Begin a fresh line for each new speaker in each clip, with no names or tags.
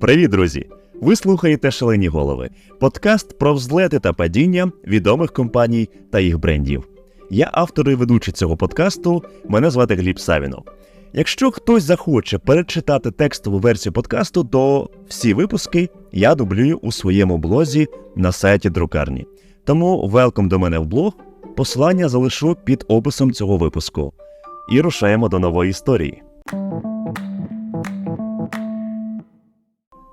Привіт, друзі! Ви слухаєте Шалені голови, подкаст про взлети та падіння відомих компаній та їх брендів. Я автор і ведучий цього подкасту. Мене звати Гліб Савінов. Якщо хтось захоче перечитати текстову версію подкасту, то всі випуски я дублюю у своєму блозі на сайті друкарні. Тому велком до мене в блог. Посилання залишу під описом цього випуску. І рушаємо до нової історії.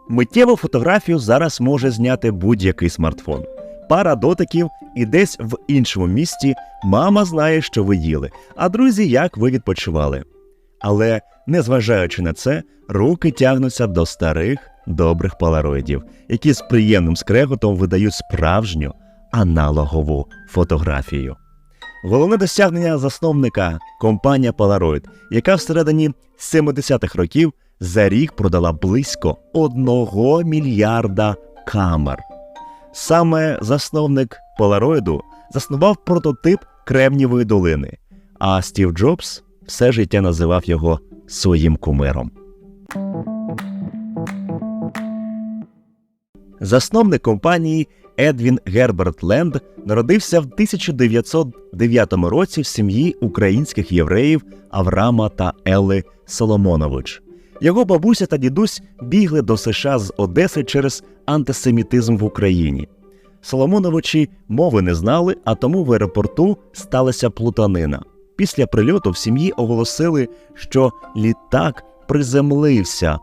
Миттєву фотографію зараз може зняти будь-який смартфон. Пара дотиків і десь в іншому місті мама знає, що ви їли, а друзі, як ви відпочивали. Але, незважаючи на це, руки тягнуться до старих добрих полароїдів, які з приємним скреготом видають справжню аналогову фотографію. Головне досягнення засновника компанія Polaroid, яка всередині 70-х років за рік продала близько 1 мільярда камер. Саме засновник Polaroid заснував прототип Кремнівої долини, а Стів Джобс все життя називав його своїм кумиром. Засновник компанії Едвін Герберт Ленд народився в 1909 році в сім'ї українських євреїв Аврама та Елли Соломонович. Його бабуся та дідусь бігли до США з Одеси через антисемітизм в Україні. Соломоновичі мови не знали, а тому в аеропорту сталася плутанина. Після прильоту в сім'ї оголосили, що літак приземлився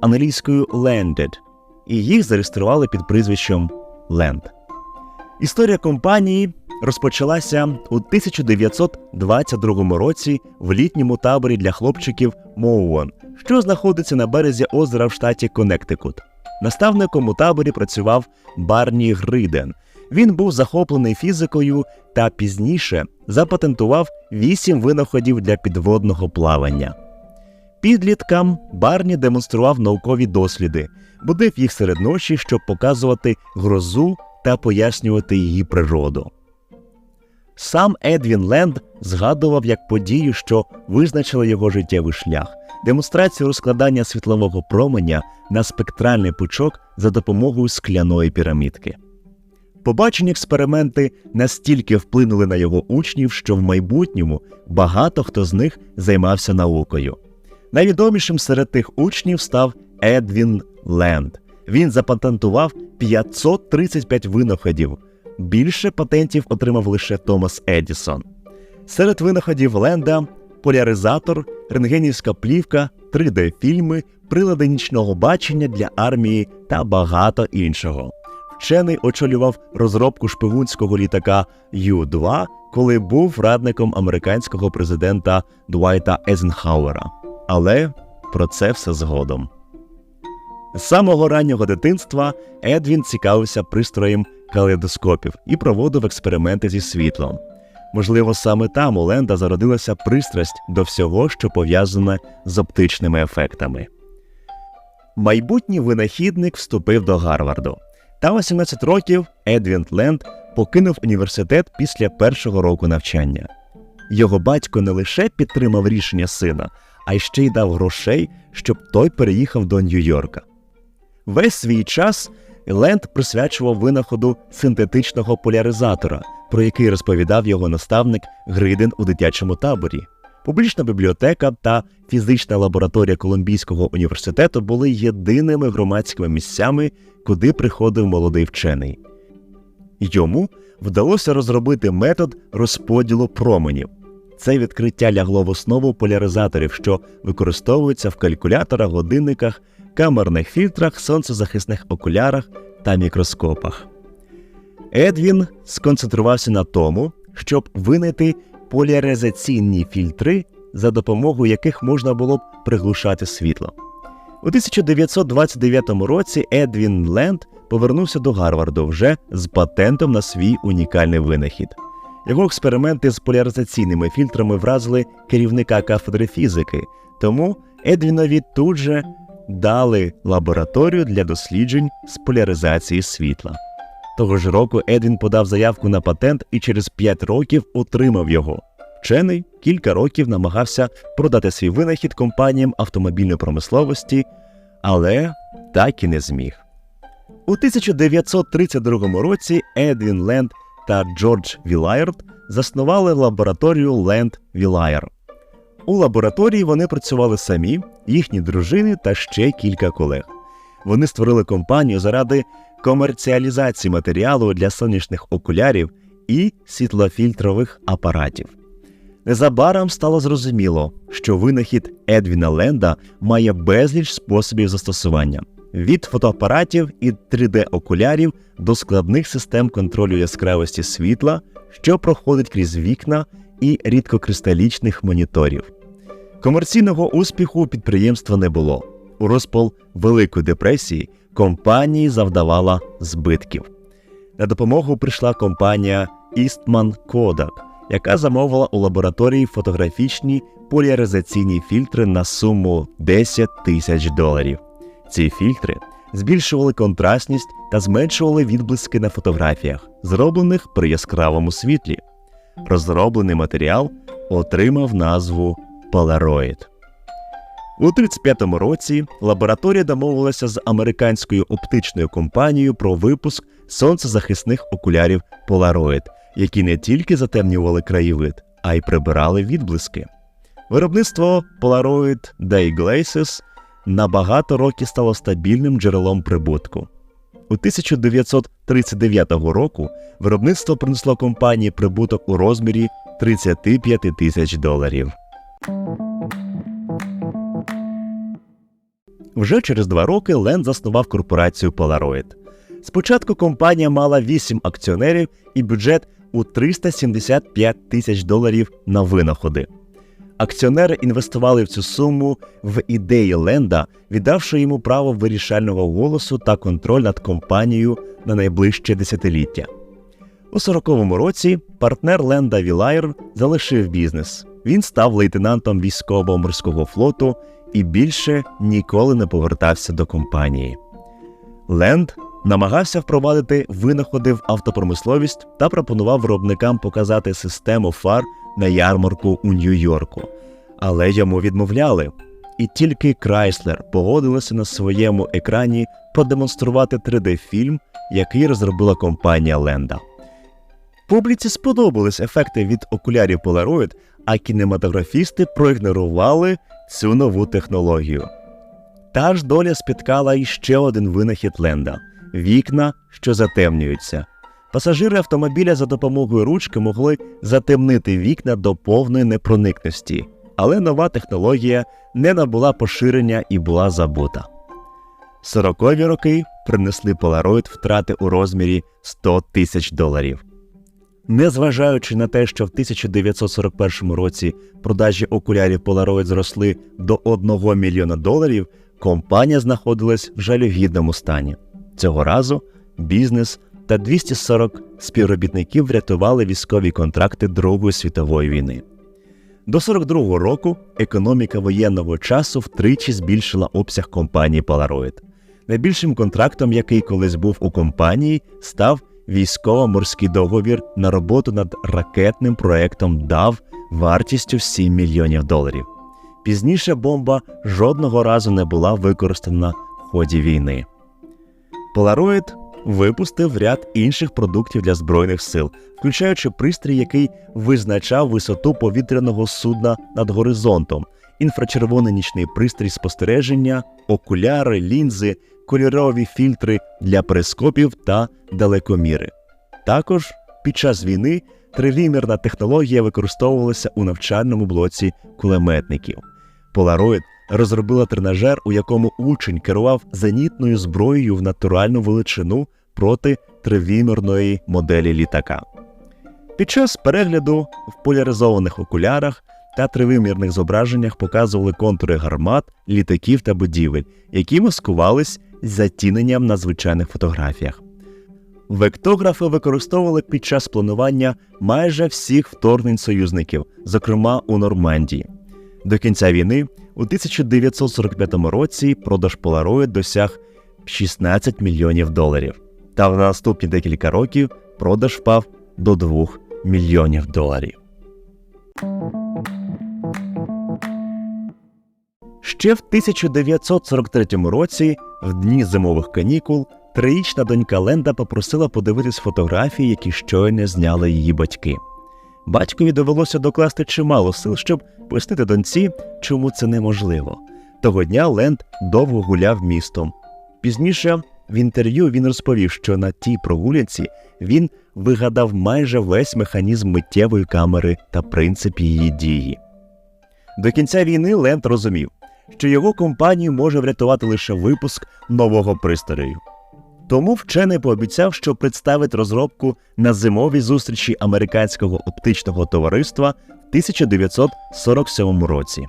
англійською landed, і їх зареєстрували під прізвищем Ленд. Історія компанії розпочалася у 1922 році в літньому таборі для хлопчиків Моуон, що знаходиться на березі озера в штаті Коннектикут. Наставником у таборі працював Барні Гриден. Він був захоплений фізикою та пізніше запатентував вісім винаходів для підводного плавання. Підліткам Барні демонстрував наукові досліди, будив їх серед ночі, щоб показувати грозу та пояснювати її природу. Сам Едвін Ленд згадував як подію, що визначила його життєвий шлях, демонстрацію розкладання світлового променя на спектральний пучок за допомогою скляної пірамідки. Побачені експерименти настільки вплинули на його учнів, що в майбутньому багато хто з них займався наукою. Найвідомішим серед тих учнів став Едвін Ленд. Він запатентував 535 винаходів. Більше патентів отримав лише Томас Едісон. Серед винаходів Ленда поляризатор, рентгенівська плівка, 3D-фільми, прилади нічного бачення для армії та багато іншого. Вчений очолював розробку шпигунського літака Ю-2, коли був радником американського президента Дуайта Езенхауера. Але про це все згодом. З самого раннього дитинства Едвін цікавився пристроєм калейдоскопів і проводив експерименти зі світлом. Можливо, саме там у Ленда зародилася пристрасть до всього, що пов'язане з оптичними ефектами. Майбутній винахідник вступив до Гарварду. Та 18 років Едвін Ленд покинув університет після першого року навчання. Його батько не лише підтримав рішення сина, а й ще й дав грошей, щоб той переїхав до Нью-Йорка. Весь свій час Ленд присвячував винаходу синтетичного поляризатора, про який розповідав його наставник Гриден у дитячому таборі. Публічна бібліотека та фізична лабораторія Колумбійського університету були єдиними громадськими місцями, куди приходив молодий вчений. Йому вдалося розробити метод розподілу променів. Це відкриття лягло в основу поляризаторів, що використовуються в калькуляторах, годинниках, камерних фільтрах, сонцезахисних окулярах та мікроскопах. Едвін сконцентрувався на тому, щоб винайти поляризаційні фільтри, за допомогою яких можна було б приглушати світло. У 1929 році Едвін Ленд повернувся до Гарварду вже з патентом на свій унікальний винахід. Його експерименти з поляризаційними фільтрами вразили керівника кафедри фізики, тому Едвінові тут же дали лабораторію для досліджень з поляризації світла. Того ж року Едвін подав заявку на патент і через 5 років отримав його. Вчений кілька років намагався продати свій винахід компаніям автомобільної промисловості, але так і не зміг. У 1932 році Едвін Ленд та Джордж Вілайрд заснували лабораторію Ленд Вілайр. У лабораторії вони працювали самі, їхні дружини та ще кілька колег. Вони створили компанію заради комерціалізації матеріалу для сонячних окулярів і світлофільтрових апаратів. Незабаром стало зрозуміло, що винахід Едвіна Ленда має безліч способів застосування від фотоапаратів і 3D-окулярів до складних систем контролю яскравості світла, що проходить крізь вікна і рідкокристалічних моніторів. Комерційного успіху у підприємства не було. У розпал Великої депресії компанії завдавала збитків. На допомогу прийшла компанія Eastman Kodak, яка замовила у лабораторії фотографічні поляризаційні фільтри на суму 10 тисяч доларів. Ці фільтри збільшували контрастність та зменшували відблиски на фотографіях, зроблених при яскравому світлі. Розроблений матеріал отримав назву Polaroid. У 35-му році лабораторія домовилася з американською оптичною компанією про випуск сонцезахисних окулярів Polaroid, які не тільки затемнювали краєвид, а й прибирали відблиски. Виробництво Polaroid Day Glasses на багато років стало стабільним джерелом прибутку. У 1939 року виробництво принесло компанії прибуток у розмірі 35 тисяч доларів. Вже через два роки Ленд заснував корпорацію Polaroid. Спочатку компанія мала 8 акціонерів і бюджет у 375 тисяч доларів на винаходи. Акціонери інвестували в цю суму в ідеї Ленда, віддавши йому право вирішального голосу та контроль над компанією на найближче десятиліття. У 40-му році партнер Ленда Вілайр залишив бізнес. Він став лейтенантом військово-морського флоту і більше ніколи не повертався до компанії. Ленд намагався впровадити винаходи в автопромисловість та пропонував виробникам показати систему фар на ярмарку у Нью-Йорку, але йому відмовляли. І тільки Крайслер погодилася на своєму екрані продемонструвати 3D-фільм, який розробила компанія Ленда. Публіці сподобались ефекти від окулярів Polaroid, а кінематографісти проігнорували цю нову технологію. Та ж доля спіткала і ще один винахід Ленда вікна, що затемнюються. Пасажири автомобіля за допомогою ручки могли затемнити вікна до повної непроникності, але нова технологія не набула поширення і була забута. Сорокові роки принесли Polaroid втрати у розмірі 100 тисяч доларів. Незважаючи на те, що в 1941 році продажі окулярів Polaroid зросли до 1 мільйона доларів, компанія знаходилась в жалюгідному стані. Цього разу бізнес та 240 співробітників врятували військові контракти Другої світової війни. До 42-го року економіка воєнного часу втричі збільшила обсяг компанії Polaroid. Найбільшим контрактом, який колись був у компанії, став військово-морський договір на роботу над ракетним проектом DAV вартістю 7 мільйонів доларів. Пізніше бомба жодного разу не була використана в ході війни. Polaroid випустив ряд інших продуктів для збройних сил, включаючи пристрій, який визначав висоту повітряного судна над горизонтом, інфрачервоний нічний пристрій спостереження, окуляри, лінзи, кольорові фільтри для перископів та далекоміри. Також під час війни тривимірна технологія використовувалася у навчальному блоці кулеметників. Polaroid розробила тренажер, у якому учень керував зенітною зброєю в натуральну величину проти тривимірної моделі літака. Під час перегляду в поляризованих окулярах та тривимірних зображеннях показували контури гармат, літаків та будівель, які маскувались затіненням на звичайних фотографіях. Вектографи використовували під час планування майже всіх вторгнень союзників, зокрема у Нормандії. До кінця війни у 1945 році продаж Polaroid досяг 16 мільйонів доларів, та в наступні декілька років продаж впав до 2 мільйонів доларів. Ще в 1943 році В дні зимових канікул трирічна донька Ленда попросила подивитись фотографії, які щойно зняли її батьки. Батькові довелося докласти чимало сил, щоб пояснити доньці, чому це неможливо. Того дня Ленд довго гуляв містом. Пізніше в інтерв'ю він розповів, що на тій прогулянці він вигадав майже весь механізм миттєвої камери та принцип її дії. До кінця війни Ленд розумів, що його компанію може врятувати лише випуск нового пристрою. Тому вчений пообіцяв, що представить розробку на зимовій зустрічі американського оптичного товариства в 1947 році.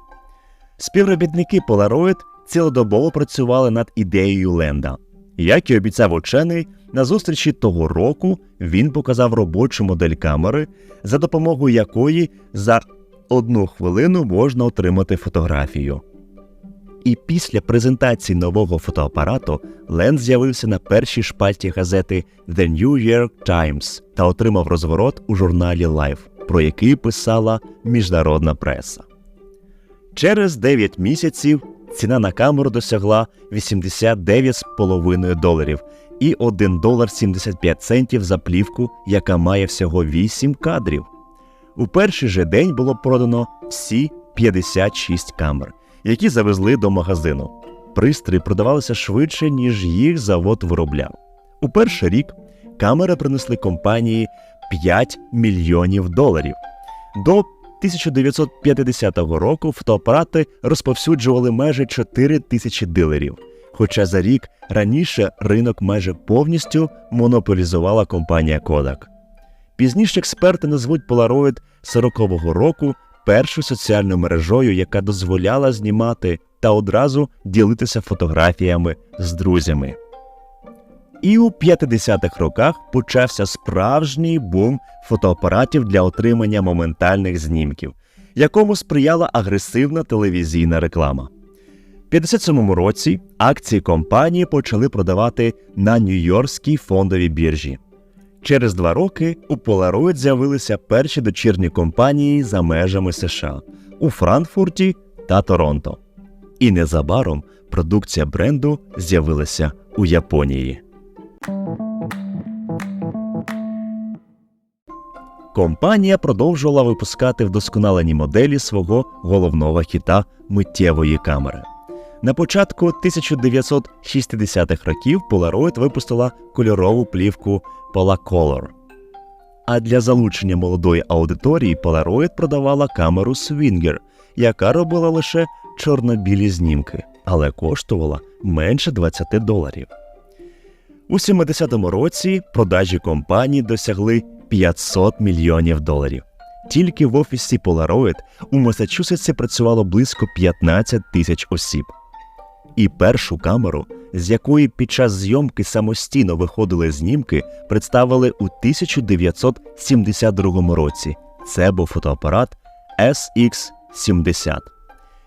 Співробітники Polaroid цілодобово працювали над ідеєю Ленда. Як і обіцяв учений, на зустрічі того року він показав робочу модель камери, за допомогою якої за одну хвилину можна отримати фотографію. І після презентації нового фотоапарату Ленд з'явився на першій шпальті газети The New York Times та отримав розворот у журналі Life, про який писала міжнародна преса. Через 9 місяців ціна на камеру досягла 89,5 доларів і 1 долар 75 центів за плівку, яка має всього 8 кадрів. У перший же день було продано всі 56 камер, які завезли до магазину. Пристрої продавалися швидше, ніж їх завод виробляв. У перший рік камери принесли компанії 5 мільйонів доларів. До 1950 року фотоапарати розповсюджували майже 4 тисячі дилерів. Хоча за рік раніше ринок майже повністю монополізувала компанія Kodak. Пізніше експерти назвуть Polaroid 40-го року першою соціальною мережою, яка дозволяла знімати та одразу ділитися фотографіями з друзями. І у 50-х роках почався справжній бум фотоапаратів для отримання моментальних знімків, якому сприяла агресивна телевізійна реклама. В 57-му році акції компанії почали продавати на Нью-Йоркській фондовій біржі. Через два роки у Polaroid з'явилися перші дочірні компанії за межами США у Франкфурті та Торонто. І незабаром продукція бренду з'явилася у Японії. Компанія продовжувала випускати вдосконалені моделі свого головного хіта миттєвої камери. На початку 1960-х років Polaroid випустила кольорову плівку Polacolor. А для залучення молодої аудиторії Polaroid продавала камеру Swinger, яка робила лише чорно-білі знімки, але коштувала менше 20 доларів. У 70-му році продажі компанії досягли 500 мільйонів доларів. Тільки в офісі Polaroid у Масачусетсі працювало близько 15 тисяч осіб. І першу камеру, з якої під час зйомки самостійно виходили знімки, представили у 1972 році. Це був фотоапарат SX70.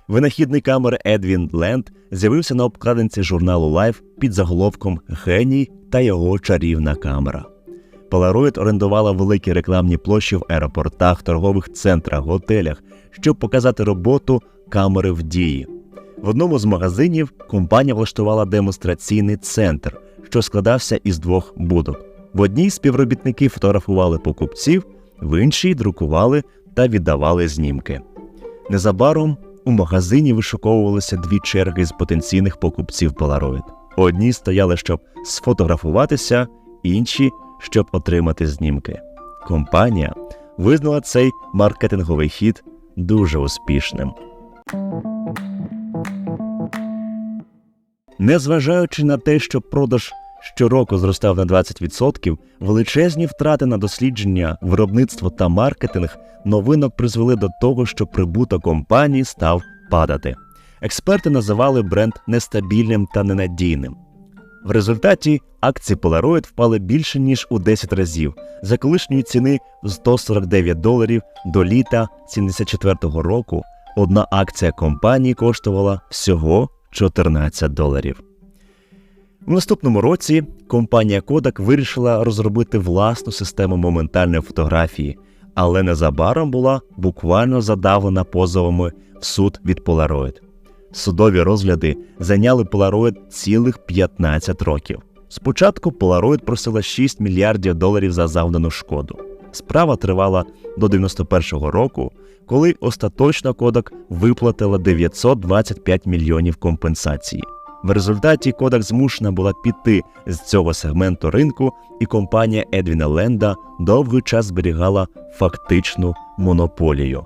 Винахідний камери Едвін Ленд з'явився на обкладинці журналу Life під заголовком Геній та його чарівна камера. Polaroid орендувала великі рекламні площі в аеропортах, торгових центрах, готелях, щоб показати роботу камери в дії. В одному з магазинів компанія влаштувала демонстраційний центр, що складався із двох будок. В одній співробітники фотографували покупців, в іншій друкували та віддавали знімки. Незабаром у магазині вишуковувалися дві черги з потенційних покупців Polaroid. Одні стояли, щоб сфотографуватися, інші щоб отримати знімки. Компанія визнала цей маркетинговий хід дуже успішним. Незважаючи на те, що продаж щороку зростав на 20%, величезні втрати на дослідження, виробництво та маркетинг новинок призвели до того, що прибуток компанії став падати. Експерти називали бренд нестабільним та ненадійним. В результаті акції Polaroid впали більше ніж у 10 разів за колишньої ціни в 149 доларів до літа 74-го року. Одна акція компанії коштувала всього 14 доларів. У наступному році компанія Kodak вирішила розробити власну систему моментальної фотографії, але незабаром була буквально задавлена позовами в суд від Polaroid. Судові розгляди зайняли Polaroid цілих 15 років. Спочатку Polaroid просила 6 мільярдів доларів за завдану шкоду. Справа тривала до 91-го року, коли остаточно Kodak виплатила 925 мільйонів компенсації. В результаті Kodak змушена була піти з цього сегменту ринку, і компанія Едвіна Ленда довгий час зберігала фактичну монополію.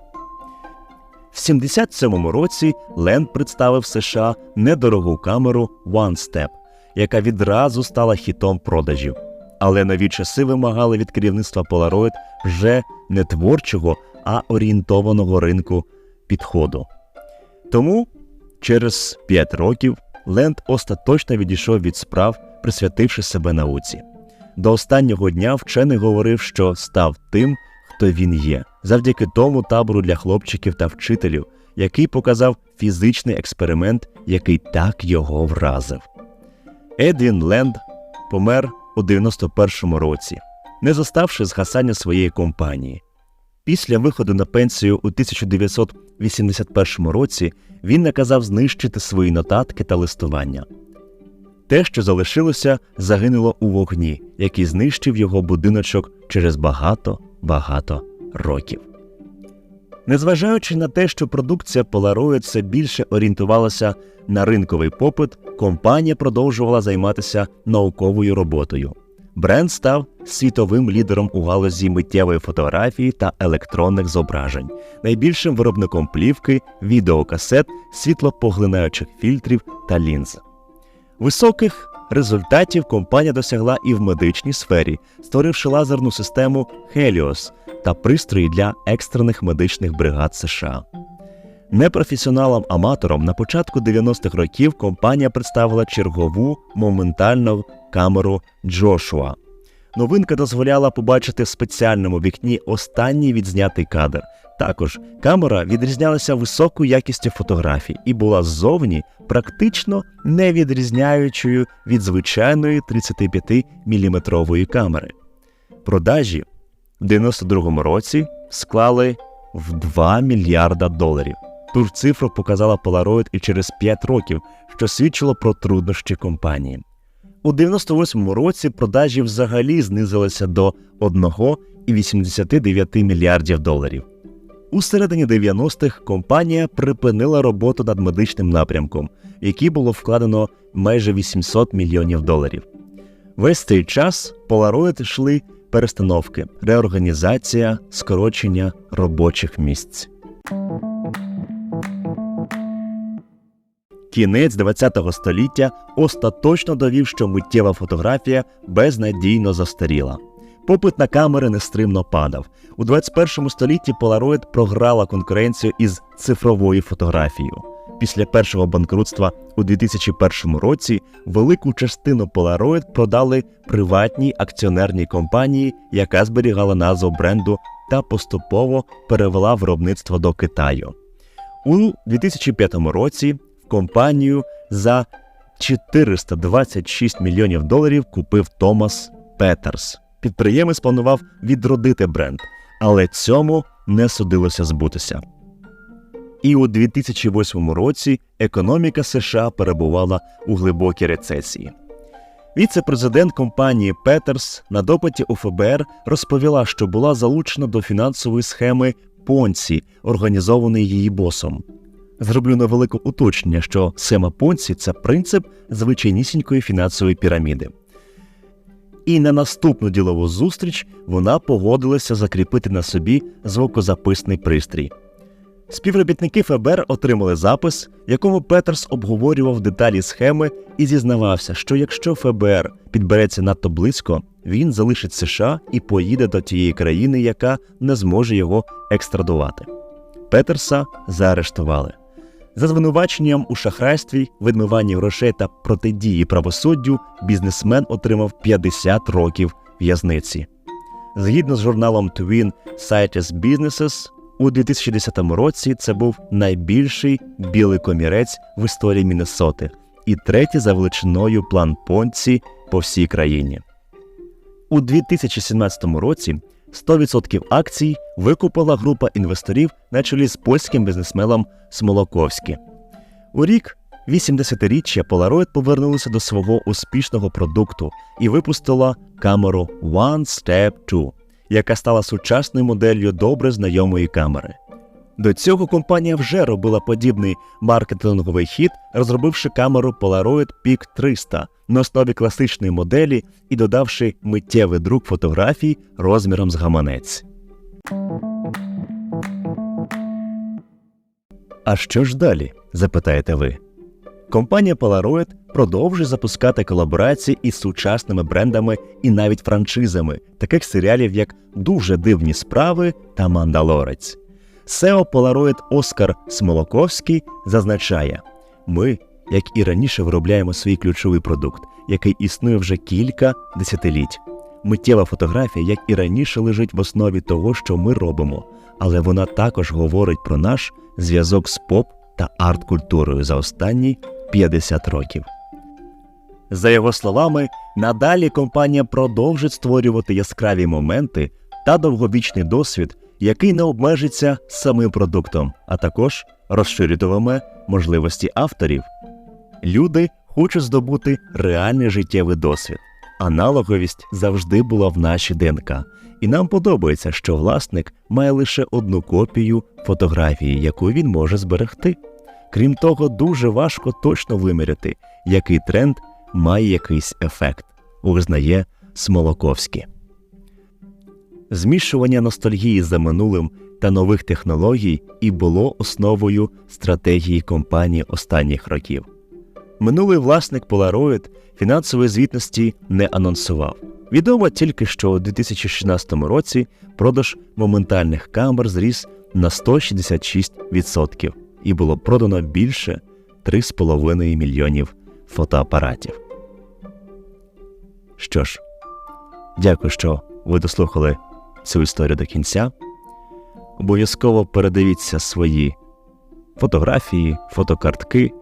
В 77-му році Ленд представив США недорогу камеру One Step, яка відразу стала хітом продажів. Але нові часи вимагали від керівництва Polaroid вже не творчого, а орієнтованого ринку підходу. Тому через 5 років Ленд остаточно відійшов від справ, присвятивши себе науці. До останнього дня вчений говорив, що став тим, хто він є, завдяки тому табору для хлопчиків та вчителів, який показав фізичний експеримент, який так його вразив. Едвін Ленд помер у 91-му році, не заставши згасання своєї компанії. Після виходу на пенсію у 1981 році він наказав знищити свої нотатки та листування. Те, що залишилося, загинуло у вогні, який знищив його будиночок через багато багато років. Незважаючи на те, що продукція Polaroid все більше орієнтувалася на ринковий попит, компанія продовжувала займатися науковою роботою. Бренд став світовим лідером у галузі миттєвої фотографії та електронних зображень, найбільшим виробником плівки, відеокасет, світлопоглинаючих фільтрів та лінз. Високих результатів компанія досягла і в медичній сфері, створивши лазерну систему Helios та пристрої для екстрених медичних бригад США. Непрофесіоналам-аматорам на початку 90-х років компанія представила чергову моментальну камеру Джошуа. Новинка дозволяла побачити в спеціальному вікні останній відзнятий кадр. Також камера відрізнялася високою якістю фотографій і була ззовні практично не відрізняючою від звичайної 35-мм камери. Продажі в 92-му році склали в 2 мільярда доларів. Ту ж цифру показала Polaroid і через 5 років, що свідчило про труднощі компанії. У 98-му році продажі взагалі знизилися до 1,89 мільярдів доларів. У середині 90-х компанія припинила роботу над медичним напрямком, в який було вкладено майже 800 мільйонів доларів. Весь цей час Polaroid йшли перестановки, реорганізація, скорочення робочих місць. Кінець ХХ століття остаточно довів, що миттєва фотографія безнадійно застаріла. Попит на камери нестримно падав. У 21 столітті Polaroid програла конкуренцію із цифровою фотографією. Після першого банкрутства у 2001 році велику частину Polaroid продали приватній акціонерній компанії, яка зберігала назву бренду та поступово перевела виробництво до Китаю. У 2005 році компанію за 426 мільйонів доларів купив Томас Петерс. Підприємець планував відродити бренд, але цьому не судилося збутися. І у 2008 році економіка США перебувала у глибокій рецесії. Віце-президент компанії Петерс на допиті у ФБР розповіла, що була залучена до фінансової схеми Понці, організований її босом. Зроблю невелике уточнення, що схема Понці це принцип звичайнісінької фінансової піраміди. І на наступну ділову зустріч вона погодилася закріпити на собі звукозаписний пристрій. Співробітники ФБР отримали запис, в якому Петерс обговорював деталі схеми і зізнавався, що якщо ФБР підбереться надто близько, він залишить США і поїде до тієї країни, яка не зможе його екстрадувати. Петерса заарештували. За звинуваченням у шахрайстві, відмиванні грошей та протидії правосуддю бізнесмен отримав 50 років в'язниці. Згідно з журналом Twin Cities Businesses, у 2010 році це був найбільший білий комірець в історії Міннесоти і третій за величиною план Понці по всій країні. У 2017 році 100% акцій викупила група інвесторів на чолі з польським бізнесменом Смолоковські. У рік 80-річчя Polaroid повернулася до свого успішного продукту і випустила камеру One Step 2, яка стала сучасною моделлю добре знайомої камери. До цього компанія вже робила подібний маркетинговий хід, розробивши камеру Polaroid Peak 300 на основі класичної моделі і додавши миттєвий друк фотографій розміром з гаманець. А що ж далі? запитаєте ви. Компанія Polaroid продовжує запускати колаборації із сучасними брендами і навіть франшизами, таких серіалів як Дуже дивні справи та Мандалорець. SEO Polaroid Оскар Смолоковський зазначає: ми, як і раніше, виробляємо свій ключовий продукт, який існує вже кілька десятиліть. Миттєва фотографія, як і раніше, лежить в основі того, що ми робимо, але вона також говорить про наш зв'язок з поп та арт-культурою за останні 50 років. За його словами, надалі компанія продовжить створювати яскраві моменти та довговічний досвід, який не обмежиться самим продуктом, а також розширюватиме можливості авторів. Люди хочуть здобути реальний життєвий досвід. Аналоговість завжди була в нашій ДНК, і нам подобається, що власник має лише одну копію фотографії, яку він може зберегти. Крім того, дуже важко точно виміряти, який тренд має якийсь ефект, визнає Смолоковський. Змішування ностальгії за минулим та нових технологій і було основою стратегії компанії останніх років. Минулий власник Polaroid фінансової звітності не анонсував. Відомо тільки, що у 2016 році продаж моментальних камер зріс на 166% і було продано більше 3,5 мільйонів фотоапаратів. Що ж, дякую, що ви дослухали цю історію до кінця. Обов'язково передивіться свої фотографії, фотокартки,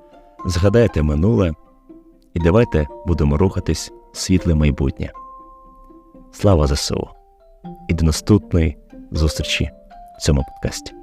згадайте минуле і давайте будемо рухатись в світле майбутнє. Слава ЗСУ! І до наступної зустрічі в цьому подкасті.